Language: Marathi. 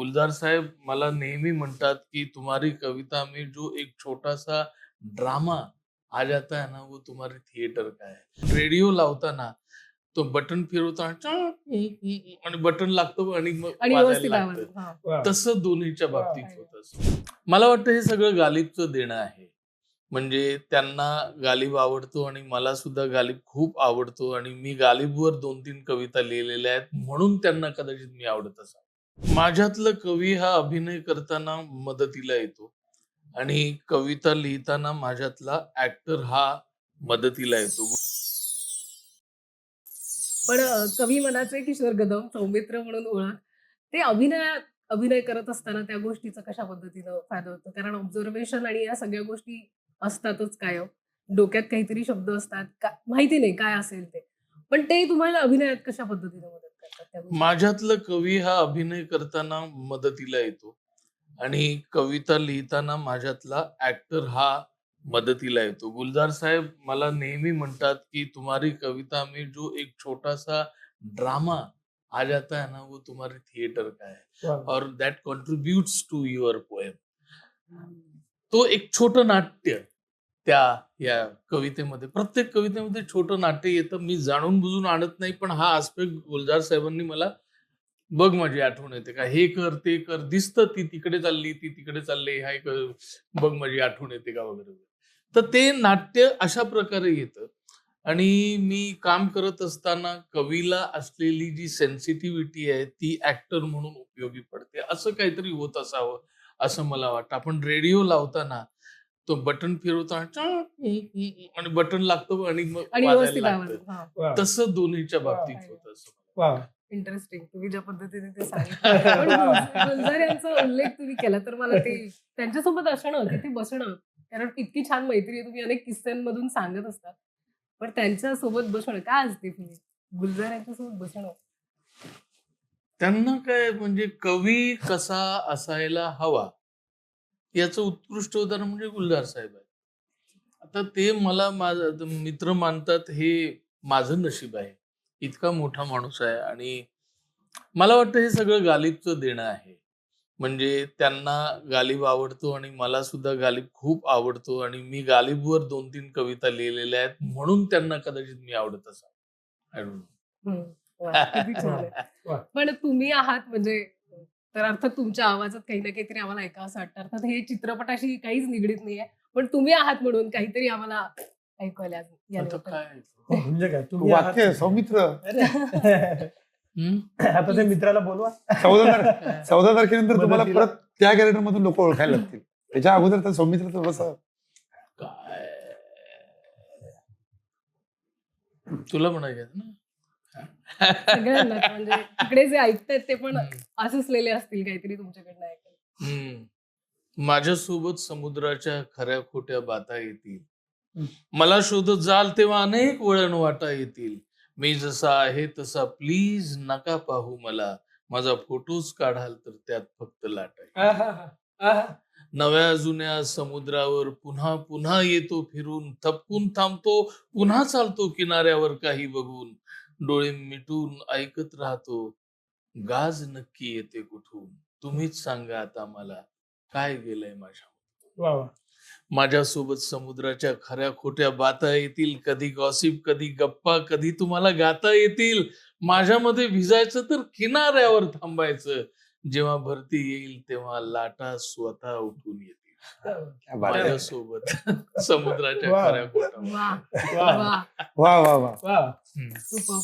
गुलजार साहेब मला नेहमी म्हणतात की तुम्हारी कविता में जो एक छोटा सा ड्रामा आ जाता है ना वो तुम्हारे थिएटर का है रेडिओ लावताना तो बटन फिरवताना चा- आणि बटन लागतं आणि मग हा. वा. तसं दोन्हीच्या बाबतीत. होत मला वाटतं हे सगळं गालिबचं देणं आहे म्हणजे त्यांना गालिब आवडतो आणि मला सुद्धा गालिब खूप आवडतो आणि मी गालिबवर दोन तीन कविता लिहिलेल्या आहेत म्हणून त्यांना कदाचित मी आवडत असा माझ्यातलं कवी हा अभिनय करताना मदतीला येतो आणि कविता लिहिताना माझ्यातला ऍक्टर हा मदतीला येतो. पण अ, कवी मनाचे किशोर कदम सौमित्र म्हणून ओळख. ते अभिनयात अभिनय करत असताना त्या गोष्टीचा कशा पद्धतीनं फायदा होतो? कारण ऑब्झर्वेशन आणि या सगळ्या गोष्टी असतातच कायम हो? डोक्यात काहीतरी शब्द असतात. का- माहिती नाही काय असेल ते. पण ते तुम्हाला अभिनयात कशा पद्धतीनं मदत त्या? माझ्यातलं कवी हा अभिनय करताना मदतीला येतो. आणि कविता लिहिताना माझ्यातला ऍक्टर हा मदतीला येतो. गुलजार साहेब मला नेहमी म्हणतात की तुम्हारी कविता में जो एक छोटा सा ड्रामा आ जाता है ना वो तुम्हारे थिएटर का है. और that contributes to your poem तो एक छोटं नाट्य त्या या कवितेमध्ये प्रत्येक कवितेमध्ये छोटं नाट्य येतं. मी जाणून बुजून आणत नाही पण हा आस्पेक्ट गुलजार साहेबांनी मला बघ माझी आठवण येते. का हे कर ते कर दिसतं ती तिकडे चालली ती तिकडे चालली हाय कर बघ माझी आठवण येते का वगैरे वगैरे. तर ते नाट्य अशा प्रकारे येतं. आणि मी काम करत असताना कवीला असलेली जी सेन्सिटिव्हिटी आहे ती ऍक्टर म्हणून उपयोगी पडते. असं काहीतरी होत असावं असं मला वाटतं. आपण रेडिओ लावताना तो बटन फिरवताना चा- आणि बटन लागतं आणि मग वाजायला लागतं. हा. तसं दोन्हीच्या बाबतीत. होत असं वा. इंटरेस्टिंग तुम्ही ज्या पद्धतीने ते सांगितलं. पण गुल- गुलजार यांचा उल्लेख तुम्ही केला तर मला ते त्यांच्यासोबत असणं तिथे बसणं कारण इतकी छान मैत्री आहे तुम्ही अनेक किस्स्यांमधून सांगत असतात पण त्यांच्यासोबत बसणं काय असते फिलिंग गुलजार यांच्यासोबत बसणं. त्यांना काय म्हणजे कवी कसा असायला हवा याचं उत्कृष्ट उदाहरण म्हणजे गुलजार साहेब आहे. आता ते मला माझा मित्र मानतात हे माझं नशीब आहे. इतका मोठा माणूस आहे आणि मला वाटतं हे सगळं गालिबचं देणं आहे. म्हणजे त्यांना गालिब आवडतो आणि मला सुद्धा गालिब खूप आवडतो आणि मी गालिबवर दोन तीन कविता लिहिलेल्या आहेत म्हणून त्यांना कदाचित मी आवडत असा. पण तुम्ही आहात म्हणजे तर अर्थात तुमच्या आवाजात काही ना काहीतरी आम्हाला ऐका असं वाटतं. अर्थात हे चित्रपटाशी काहीच निगडीत नाहीये. पण तुम्ही आहात म्हणून काहीतरी आम्हाला ऐकवायला या आता निमित्ताने. काय? म्हणजे काय? तुम्ही वाक्य सौमित्र. अरे. हम्म? आता ते मित्राला बोलवा. चौदा तार- चौदा तारखेनंतर तुम्हाला. परत त्या कॅरेक्टर मधून लोक ओळखायला लागतील. त्याच्या अगोदर तर सौमित्र तर बस. काय? तुला म्हणायचं ना? सगळ्यांना म्हणजे जे ऐकतायत ते पण. असलेले असतील काहीतरी तुमच्याकडनं ऐकायला. माझ्यासोबत समुद्राच्या खऱ्या खोट्या बाता येतील. मला शोधत जाल तेव्हा अनेक वळण वाटा येतील मी जसा आहे तसा प्लीज नका पाहू मला माझा फोटोच काढाल तर त्यात फक्त लाट. नव्या जुन्या समुद्रावर पुन्हा पुन्हा येतो फिरून थपकून थांबतो पुन्हा चालतो किनाऱ्यावर काही बघून डोळे मिटून ऐकत राहतो. गाज नक्की येते कुठून? तुम्हीच सांगा आता मला काय गेलंय माझ्या माझ्यासोबत समुद्राच्या खऱ्या खोट्या बाता येतील कधी गॉसिप कधी गप्पा कधी तुम्हाला गाता येतील. माझ्यामध्ये भिजायचं तर किनाऱ्यावर थांबायचं. जेव्हा भरती येईल तेव्हा लाटा स्वतः उठून येतील. माझ्यासोबत समुद्राच्या वा. खऱ्या वा. वा. वा. वा वा वा. वा. सुपर